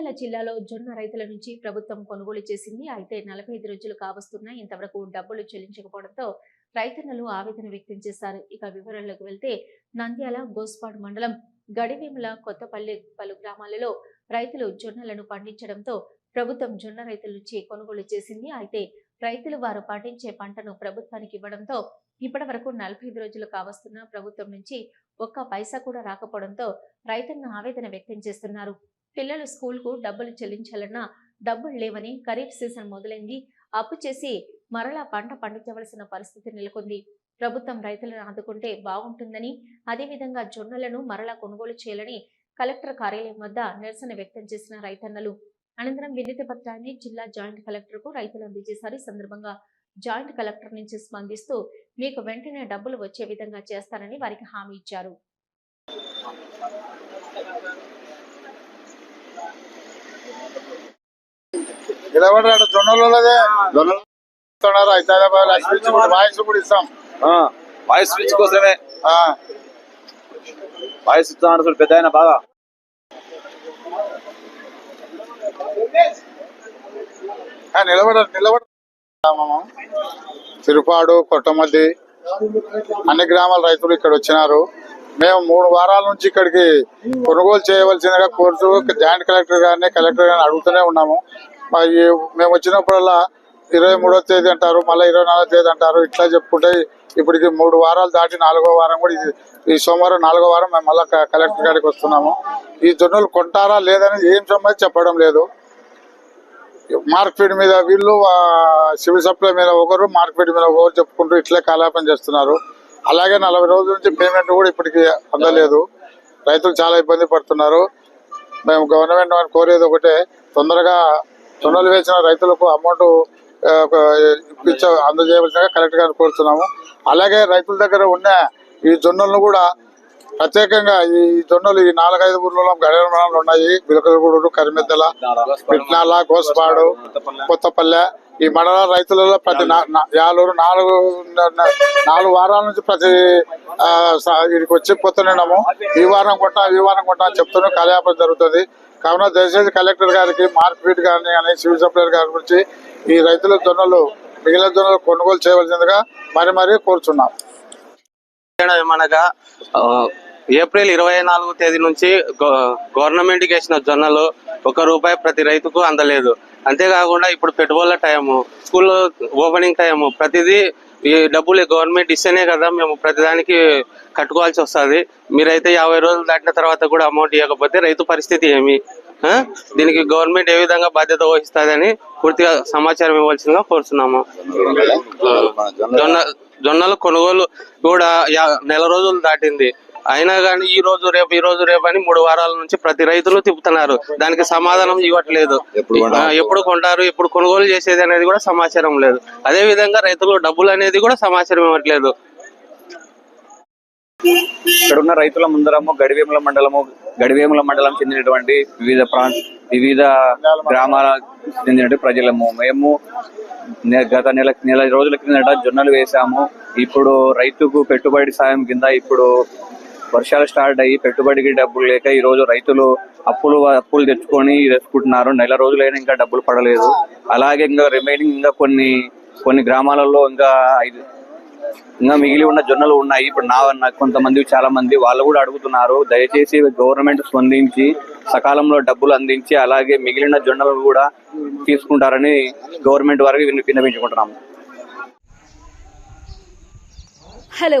నంద్యాల జిల్లాలో జొన్న రైతుల నుంచి ప్రభుత్వం కొనుగోలు చేసింది. అయితే నలభై ఐదు రోజులు కావస్తున్నా ఇంతవరకు డబ్బులు చెల్లించకపోవడంతో రైతన్నలు ఆవేదన వ్యక్తం చేశారు. ఇక వివరాల్లోకి వెళ్తే నంద్యాల గోస్పాడ్ మండలం గడివేముల కొత్తపల్లి పలు గ్రామాలలో రైతులు జొన్నలను పండించడంతో ప్రభుత్వం జొన్న రైతుల నుంచి కొనుగోలు చేసింది. అయితే రైతులు వారు పండించే పంటను ప్రభుత్వానికి ఇవ్వడంతో ఇప్పటి వరకు నలభై ఐదు రోజులు కావస్తున్న ప్రభుత్వం నుంచి ఒక్క పైసా కూడా రాకపోవడంతో రైతన్న ఆవేదన వ్యక్తం చేస్తున్నారు. పిల్లలు స్కూల్కు డబ్బులు చెల్లించాలన్నా డబ్బులు లేవని ఖరీఫ్ సీజన్ మొదలైంది. అప్పు చేసి మరలా పంట పండించవలసిన పరిస్థితి నెలకొంది. ప్రభుత్వం రైతులను ఆదుకుంటే బాగుంటుందని అదేవిధంగా జొన్నలను మరలా కొనుగోలు చేయాలని కలెక్టర్ కార్యాలయం వద్ద నిరసన వ్యక్తం చేసిన రైతన్నలు అనంతరం వినతి పత్రాన్ని జిల్లా జాయింట్ కలెక్టర్కు రైతులు అందజేశారు. ఈ సందర్భంగా జాయింట్ కలెక్టర్ నుంచి స్పందిస్తూ మీకు వెంటనే డబ్బులు వచ్చే విధంగా చేస్తానని వారికి హామీ ఇచ్చారు. నిలబడ్డాడు జొన్నలదే జొన్నలు లక్ష్మి ఇచ్చి కూడా వాయిస్ కూడా ఇస్తాం. వాయిస్ స్విచ్ కోసమే. వాయిస్ చూడు పెద్ద ఆయన బాగా. ఆ, నిలబడ్డాడు నిలబడ తిరుపాడు కొట్టమద్ది అన్ని గ్రామాల రైతులు ఇక్కడ వచ్చినారు. మేము మూడు వారాల నుంచి ఇక్కడికి కొనుగోలు చేయవలసిందిగా కోరుతూ జాయింట్ కలెక్టర్ గారిని కలెక్టర్ గారిని అడుగుతూనే ఉన్నాము. మేము వచ్చినప్పుడల్లా ఇరవై మూడో తేదీ అంటారు మళ్ళీ ఇరవై నాలుగో తేదీ అంటారు ఇట్లా చెప్పుకుంటే ఇప్పటికి మూడు వారాలు దాటి నాలుగో వారం కూడా ఇది ఈ సోమవారం నాలుగో వారం మేము మళ్ళీ కలెక్టర్ గారికి వస్తున్నాము. ఈ జొన్నలు కొంటారా లేదని ఏం సంబంధించి చెప్పడం లేదు. మార్కెట్ మీద వీళ్ళు సివిల్ సప్లై మీద ఒకరు మార్కెట్ మీద ఒకరు చెప్పుకుంటూ ఇట్లే కాలాపం చేస్తున్నారు. అలాగే నలభై రోజుల నుంచి పేమెంట్ కూడా ఇప్పటికి అందలేదు. రైతులు చాలా ఇబ్బంది పడుతున్నారు. మేము గవర్నమెంట్ వారిని కోరేది ఒకటే తొందరగా జొన్నలు వేసిన రైతులకు అమౌంట్ ఇప్పించ అందజేయవలసిందిగా కలెక్టర్ గారిని కోరుతున్నాము. అలాగే రైతుల దగ్గర ఉన్న ఈ జొన్నలను కూడా ప్రత్యేకంగా ఈ జొన్నలు ఈ నాలుగైదు ఊర్లలో గడియార ఉన్నాయి. బిలకలగూడూరు కరిమెద్దల పిట్నాల గోస్పాడు కొత్తపల్లె. ఈ మండల రైతులలో ప్రతి యాలూరు నాలుగు నాలుగు వారాల నుంచి ప్రతి ఆ, ఇక్కడికి వచ్చి పోతున్నాము ఈ వారం కొట్టా ఈ వారం కొట్టా అని చెప్తున్నాం కాలయాపన జరుగుతుంది. కావున దయచేసి కలెక్టర్ గారికి మార్కెట్ గారిని కానీ సివిల్ సప్లైర్ గారి గురించి ఈ రైతుల జొన్నలు మిగిలిన జొన్నలు కొనుగోలు చేయవలసిందిగా మరి మరీ కోరుచున్నాం. ఏమనగా ఏప్రిల్ ఇరవై నాలుగు తేదీ నుంచి గవ- గవర్నమెంట్కి వేసిన జొన్నలు ఒక రూపాయి ప్రతి రైతుకు అందలేదు. అంతేకాకుండా ఇప్పుడు పెట్టుబడుల టైము స్కూల్ ఓపెనింగ్ టైము ప్రతిదీ ఈ డబ్బులు గవర్నమెంట్ ఇస్తేనే కదా మేము ప్రతిదానికి కట్టుకోవాల్సి వస్తుంది. మీరైతే యాభై రోజులు దాటిన తర్వాత కూడా అమౌంట్ ఇవ్వకపోతే రైతు పరిస్థితి ఏమి? దీనికి గవర్నమెంట్ ఏ విధంగా బాధ్యత వహిస్తుందని పూర్తిగా సమాచారం ఇవ్వాల్సిందిగా కోరుతున్నాము. జొన్న జొన్నల కొనుగోలు కూడా నెల రోజులు దాటింది. అయినా కానీ ఈ రోజు రేపు ఈ రోజు రేపు అని మూడు వారాల నుంచి ప్రతి రైతులు తిప్పుతున్నారు. దానికి సమాధానం ఇవ్వట్లేదు. ఎప్పుడు కొంటారు? ఎప్పుడు కొనుగోలు చేసేది అనేది కూడా సమాచారం లేదు. అదే విధంగా రైతులు డబ్బులు అనేది కూడా సమాచారం ఇవ్వట్లేదు. ఇక్కడ ఉన్న రైతుల ముందరము గడివేముల మండలము గడివేముల మండలం చెందినటువంటి వివిధ ప్రాంత వివిధ గ్రామాల చెందినటువంటి ప్రజలము. మేము గత నెల నెల రోజుల కిందట జొన్నలు వేసాము. ఇప్పుడు రైతుకు పెట్టుబడి సాయం కింద ఇప్పుడు వర్షాలు స్టార్ట్ అయ్యి పెట్టుబడికి డబ్బులు లేక ఈ రోజు రైతులు అప్పులు అప్పులు తెచ్చుకొని తెచ్చుకుంటున్నారు నెల రోజులైనా ఇంకా డబ్బులు పడలేదు. అలాగే ఇంకా రిమైనింగ్ ఇంకా కొన్ని కొన్ని గ్రామాలలో ఇంకా ఐదు ఇంకా మిగిలి ఉన్న జొన్నలు ఉన్నాయి. ఇప్పుడు నా కొంతమంది చాలా మంది వాళ్ళు కూడా అడుగుతున్నారు. దయచేసి గవర్నమెంట్ స్పందించి సకాలంలో డబ్బులు అందించి అలాగే మిగిలిన జొన్నలు కూడా తీసుకుంటారని గవర్నమెంట్ వారికి విన్నపించుకుంటున్నాము హలో